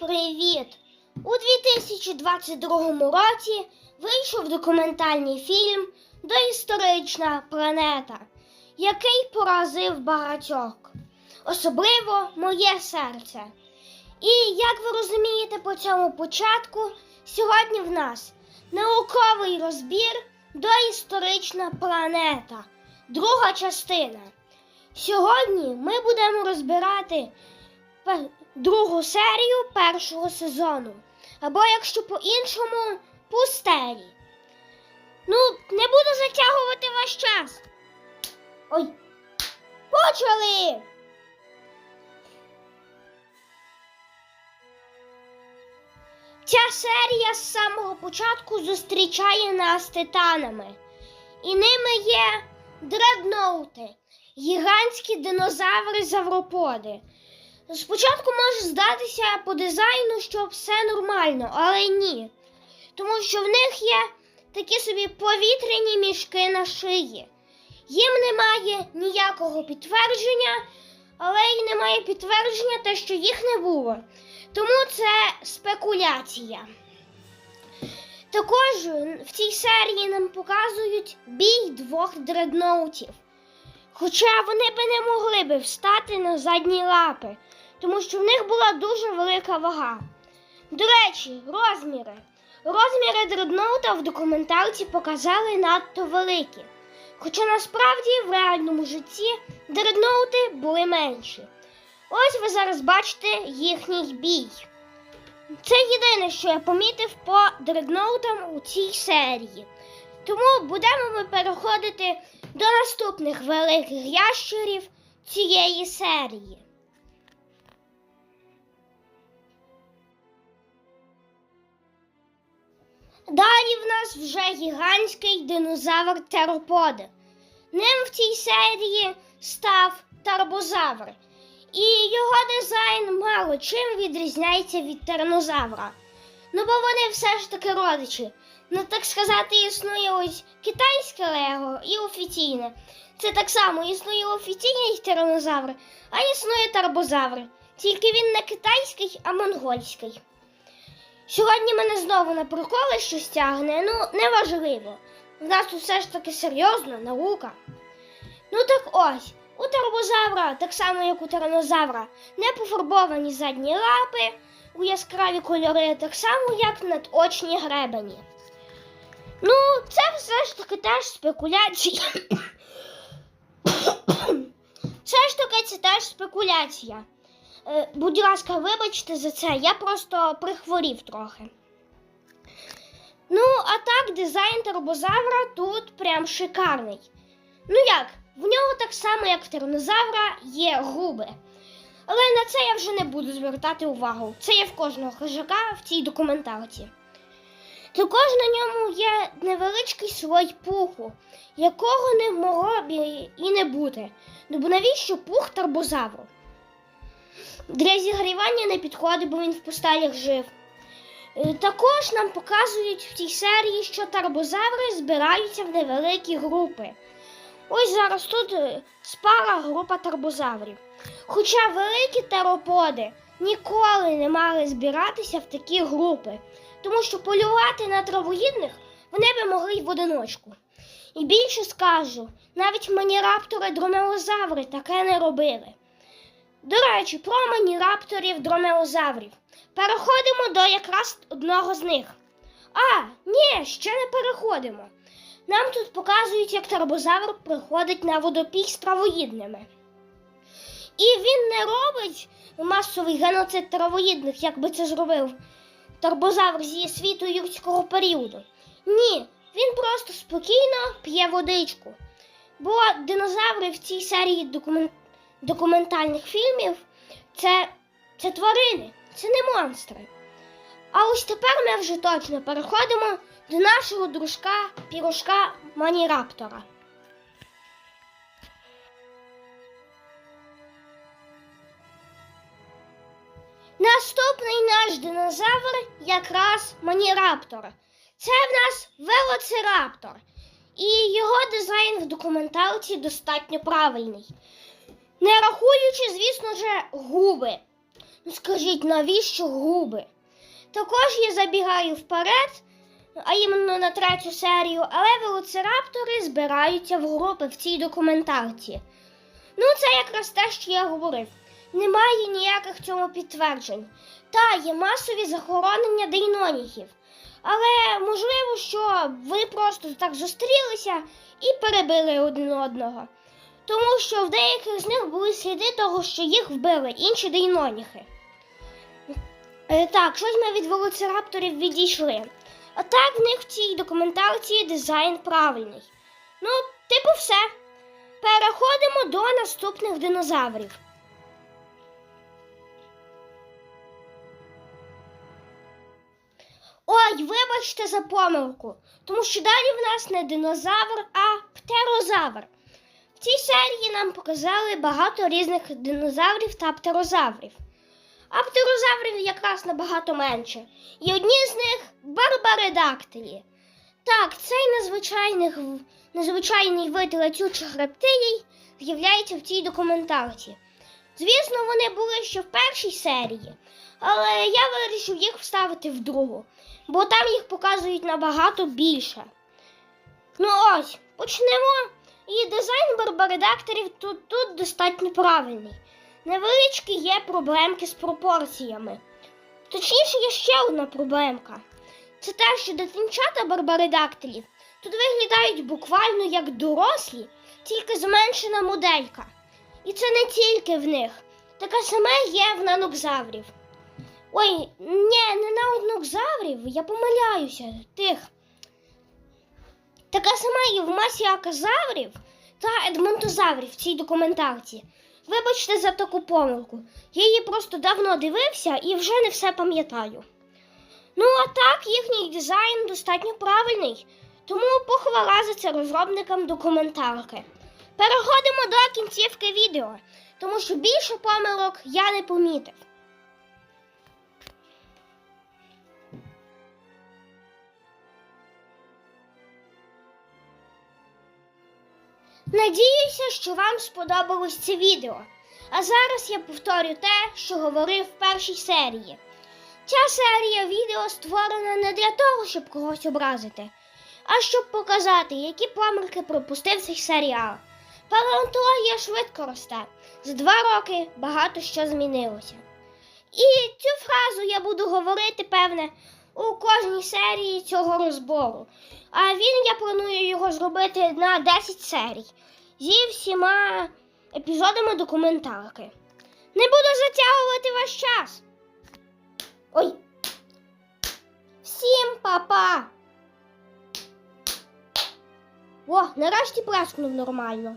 привіт! У 2022 році вийшов документальний фільм Доісторична планета, який поразив багатьох, особливо моє серце. І як ви розумієте по цьому початку, сьогодні в нас науковий розбір Доісторична планета, друга частина. Сьогодні ми будемо розбирати другу серію першого сезону. Або, якщо по-іншому, пустелі. Ну, не буду затягувати ваш час. Ой. Почали! Ця серія з самого початку зустрічає нас титанами. І ними є дредноути, гігантські динозаври завроподи. Спочатку може здатися по дизайну, що все нормально, але ні. Тому що в них є такі собі повітряні мішки на шиї. Їм немає ніякого підтвердження, але й немає підтвердження те, що їх не було. Тому це спекуляція. Також в цій серії нам показують бій двох дредноутів. Хоча вони би не могли би встати на задні лапи, тому що в них була дуже велика вага. До речі, розміри. Розміри дредноута в документалці показали надто великі. Хоча насправді в реальному житті дредноути були менші. Ось ви зараз бачите їхній бій. Це єдине, що я помітив по дредноутам у цій серії. Тому будемо ми переходити до наступних великих ящерів цієї серії. Далі в нас вже гігантський динозавр тероподи. Ним в цій серії став тарбозавр, і його дизайн мало чим відрізняється від тиранозавра. Ну бо вони все ж таки родичі. Ну, так сказати, існує ось китайське лего і офіційне. Це так само існує офіційний тиранозавр, а існує тарбозавр. Тільки він не китайський, а монгольський. Сьогодні мене знову на приколи щось тягне, ну неважливо. В нас тут все ж таки серйозно, наука. Ну так ось, у тарбозавра, так само як у тиранозавра, не пофарбовані задні лапи у яскраві кольори, так само, як надочні гребені. Ну, це все ж таки теж спекуляція. все ж таки це теж спекуляція. Е, будь ласка, вибачте за це, я просто прихворів трохи. Ну, а так, дизайн турбозавра тут прям шикарний. Ну як, в нього так само, як в тиранозавра, є губи. Але на це я вже не буду звертати увагу. Це є в кожного хижака в цій документалці. Також на ньому є невеличкий слой пуху, якого не могло б і не бути. Ну бо навіщо пух турбозавру? Для зігрівання не підходить, бо він в пустелях жив. Е, Також нам показують в цій серії, що тарбозаври збираються в невеликі групи. Ось зараз тут е, спара група тарбозаврів. Хоча великі тероподи ніколи не мали збиратися в такі групи, тому що полювати на травоїдних вони би могли й в одиночку. І більше скажу, навіть маніраптори дромеозаври таке не робили. До речі, про манірапторів дромеозаврів. Переходимо до якраз одного з них. А, ні, ще не переходимо. Нам тут показують, як тарбозавр приходить на водопій з травоїдними. І він не робить масовий геноцид травоїдних, як би це зробив тарбозавр зі світу юрського періоду. Ні, він просто спокійно п'є водичку. Бо динозаври в цій серії документ документальних фільмів це, це тварини, це не монстри. А ось тепер ми вже точно переходимо до нашого дружка пірушка Маніраптора. Наступний наш динозавр якраз Маніраптор. Це в нас велоцираптор. І його дизайн в документалці достатньо правильний. Не рахуючи, звісно ж, губи. Ну скажіть, навіщо губи? Також я забігаю вперед, а іменно на третю серію, але велоцираптори збираються в групи в цій документації. Ну, це якраз те, що я говорив. Немає ніяких цьому підтверджень. Та є масові захоронення дейнонігів. Але можливо, що ви просто так зустрілися і перебили один одного. Тому що в деяких з них були сліди того, що їх вбили інші дейноніхи. Е, Так, щось ми від велоцирапторів відійшли. А так в них в цій документації дизайн правильний. Ну, типу, все. Переходимо до наступних динозаврів. Ой, вибачте за помилку, тому що далі в нас не динозавр, а птерозавр. В цій серії нам показали багато різних динозаврів та птерозаврів. А птерозаврів якраз набагато менше. І одні з них барбаредактилі. Так, цей незвичайний, незвичайний вид летючих рептилій з'являється в цій документації. Звісно, вони були ще в першій серії, але я вирішив їх вставити в другу, бо там їх показують набагато більше. Ну ось, почнемо. І дизайн барбаредакторів тут, тут достатньо правильний. Невеличкі є проблемки з пропорціями. Точніше, є ще одна проблемка. Це те, що дитинчата барбаредактилів тут виглядають буквально як дорослі, тільки зменшена моделька. І це не тільки в них. Таке саме є в нанокзаврів. Ой, ні, не на однокзаврів, я помиляюся, тих. Таке саме і в масі аказаврів та едмонтозаврів в цій документації. Вибачте за таку помилку. Я її просто давно дивився і вже не все пам'ятаю. Ну, а так, їхній дизайн достатньо правильний, тому похвала за це розробникам документалки. Переходимо до кінцівки відео, тому що більше помилок я не помітив. Надіюся, що вам сподобалось це відео. А зараз я повторю те, що говорив в першій серії. Ця серія відео створена не для того, щоб когось образити, а щоб показати, які помилки пропустив цей серіал. Палеонтологія швидко росте. За два роки багато що змінилося. І цю фразу я буду говорити, певне, у кожній серії цього розбору. А він я планую його зробити на 10 серій зі всіма епізодами документалки. Не буду затягувати ваш час. Ой. Всім па-па! О, нарешті плескнув нормально.